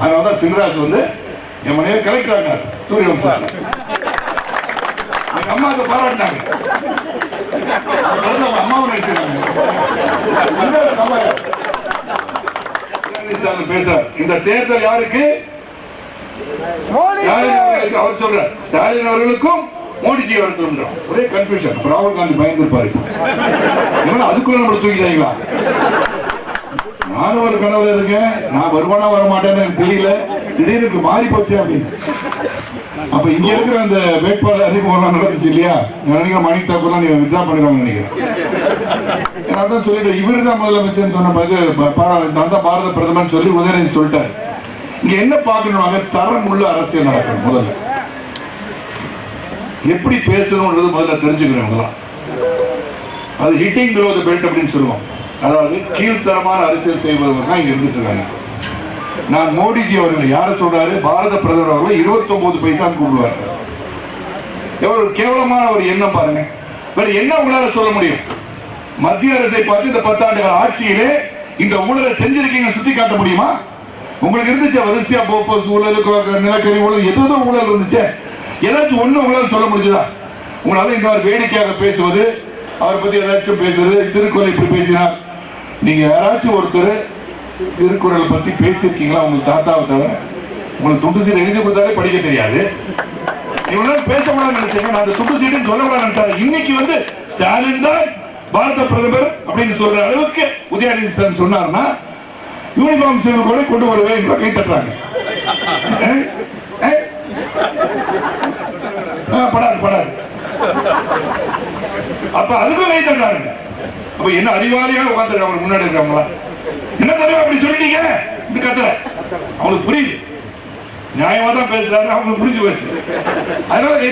அதனால தான் சிங்கராஜ் வந்து என் மனைவி கலெக்டர் ஆனார் சூரியவம்சம் எங்க அம்மாவுக்கு பாராட்டினாங்க. அடுத்து அவங்க அம்மாவும் நடிச்சிருக்காங்க சிங்கராஜ் அம்மா யார்? உதயநிதி ஸ்டாலின் பேசுறார். இந்த தேர்தல் யாருக்கு? அவர் சொல்றார் ஸ்டாலின் அவர்களுக்கும் மோடிஜி அவர்களுக்கும் ஒரே கன்ஃபியூஷன் ராகுல் காந்தி பயந்துருப்பாரு. அதுக்குள்ள நம்மள தூக்கிட்டாங்களா? நானும் ஒரு கனவுல இருக்கேன். நான் வருவானா வர மாட்டேன்னு எனக்கு தெரியல. திடீர்னு மாறி போச்சு அப்படின்னு. அப்ப இங்க இருக்கிற அந்த வேட்பாளர் அறிமுகம் நடந்துச்சு இல்லையா? நினைக்கிற நினைக்கிறேன் மணி தாக்கூர்லாம் நீங்க வித்ரா பண்ணிடுவாங்க நினைக்கிறேன். நான் தான் சொல்லிட்டு இவரு தான் முதலமைச்சர் சொன்ன மாதிரி நான் தான் பாரத பிரதமர் சொல்லி உதயநிதி சொல்லிட்டாரு. இங்க என்ன பாக்கணும் தரம் உள்ள அரசியல் நடக்கணும் முதல்ல. எப்படி பேசணும்ன்றது முதல்ல தெரிஞ்சுக்கிறேன் அது ஹிட்டிங் பிலோ த பெல்ட் அப்படின்னு சொல்லுவோம். அதாவது கீழ்த்தரமான அரசியல் செய்பவர்கள் தான் இங்க இருந்துட்டு இருக்காங்க. நான் மோடிஜி அவர்கள் யார சொல்றாரு? பாரத பிரதமர் அவர்கள் 29 பைசா கூப்பிடுவார். எவ்வளவு கேவலமான ஒரு எண்ணம் பாருங்க. வேற என்ன உங்களால சொல்ல முடியும்? மத்திய அரசை பார்த்து இந்த பத்தாண்டு கால ஆட்சியிலே இந்த ஊழலை செஞ்சிருக்கீங்க சுட்டி காட்ட முடியுமா? உங்களுக்கு இருந்துச்சு வரிசையா போப்போஸ் ஊழல் நிலக்கரி ஊழல் ஏதோ ஊழல் இருந்துச்சு. ஏதாச்சும் ஒண்ணு உங்களால சொல்ல முடிஞ்சதா? உங்களால இந்த மாதிரி வேடிக்கையாக பேசுவது அவரை பத்தி ஏதாச்சும் பேசுறது திருக்குறள் இப்படி பேசினார் நீங்க யாராச்சும் ஒருத்தர் திருக்குறள் பத்தி பேசியிருக்கீங்களா? உங்க தாத்தாவை தவிர. உங்களுக்கு துண்டு சீடு எழுதி கொடுத்தாலே படிக்க தெரியாது. இவங்க பேசக்கூடாது நினைச்சீங்க. நான் அந்த துண்டு சொல்ல சொல்லக்கூடாது நினைச்சாங்க இன்னைக்கு வந்து ஸ்டாலின் தான் பாரத பிரதமர் அப்படின்னு சொல்ற அளவுக்கு உதயநிதி ஸ்டாலின் சொன்னார்னா யூனிஃபார்ம் சிவில் கூட கொண்டு வருவேன் என்ற கை தட்டுறாங்க. படாது படாது. அப்ப அதுக்கும் கை தட்டுறாங்க. அப்ப என்ன அறிவாளியாக உட்காந்துருக்காங்க முன்னாடி இருக்காங்களா என்ன தலைவர் அப்படி சொல்லிட்டீங்க? இது கத்துல அவனுக்கு புரியுது. நியாயமா தான் பேசுறாரு அவங்களுக்கு புரிஞ்சு போச்சு. அதனால கை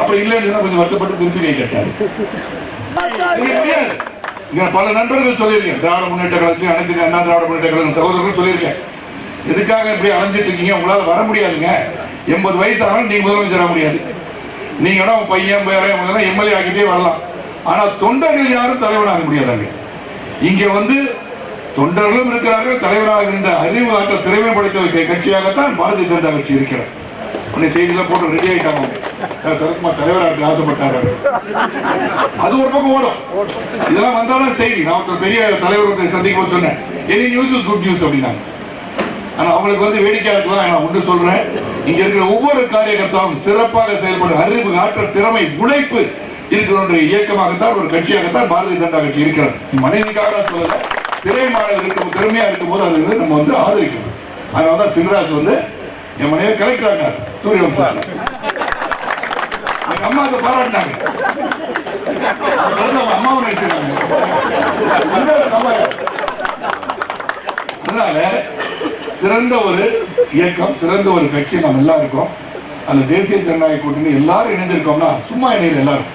அப்புறம் இல்லைன்னு கொஞ்சம் வருத்தப்பட்டு திருப்பி கை கேட்டாரு இங்க பல நண்பர்கள் சொல்லியிருக்கேன். திராவிட முன்னேற்ற கழகத்தில் அனைத்து அண்ணா திராவிட முன்னேற்ற கழகம் சகோதரர்கள் சொல்லியிருக்கேன். எதுக்காக இப்படி அலைஞ்சிட்டு இருக்கீங்க? உங்களால வர முடியாதுங்க. எண்பது வயசு ஆனாலும் நீங்க முதலமைச்சர் ஆக முடியாது. நீங்க வேணா உங்க பையன் பேர எம்எல்ஏ ஆகிட்டே வரலாம். ஆனா தொண்டர்கள் யாரும் தலைவனாக முடியாதாங்க இங்க வந்து தொண்டர்களும் இருக்கிறார்கள் தலைவராக இருந்த அறிவு ஆற்றல் திறமை படைத்த கட்சியாகத்தான் பாரதிய ஜனதா கட்சி இருக்கிறார் உன்னை செய்தியில போட்டு ரெடி ஆயிட்டாங்க. சரத்குமார் தலைவராக ஆசைப்பட்டாரு? அது ஒரு பக்கம் ஓடும். இதெல்லாம் வந்தாலும் செய்தி நான் ஒருத்தர் பெரிய தலைவர் ஒருத்தரை சந்திக்கும் சொன்னேன். Any news is good news அப்படின்னாங்க. ஆனா அவங்களுக்கு வந்து வேடிக்கையா இருக்கலாம் நான் ஒன்று சொல்றேன். இங்க இருக்கிற ஒவ்வொரு காரியகர்த்தாவும் சிறப்பாக செயல்படும் அறிவு ஆற்றல் திறமை உழைப்பு இருக்கிற ஒரு இயக்கமாகத்தான் ஒரு கட்சியாகத்தான் பாரதிய ஜனதா கட்சி இருக்கிறது. மனைவிக்காக சொல்லல. திரை மாணவர்களுக்கு இருக்கும் திறமையா இருக்கும் போது அது வந்து நம்ம வந்து ஆதரிக்கணும். அதனால தான் சிங்கராஜ் வந்து என் மனைவி கலெக்டர் ஆனார் சூரியவம்சம் எங்க அதை பாராட்டினாங்க. அடுத்து அவங்க அம்மாவும் நடிச்சிருக்காங்க அதனால சிறந்த ஒரு இயக்கம் சிறந்த ஒரு கட்சி நம்ம எல்லாம் இருக்கோம் அந்த தேசிய ஜனநாயக கூட்டணி எல்லாரும் இணைஞ்சிருக்கோம்னா சும்மா இணையில எல்லாரும்.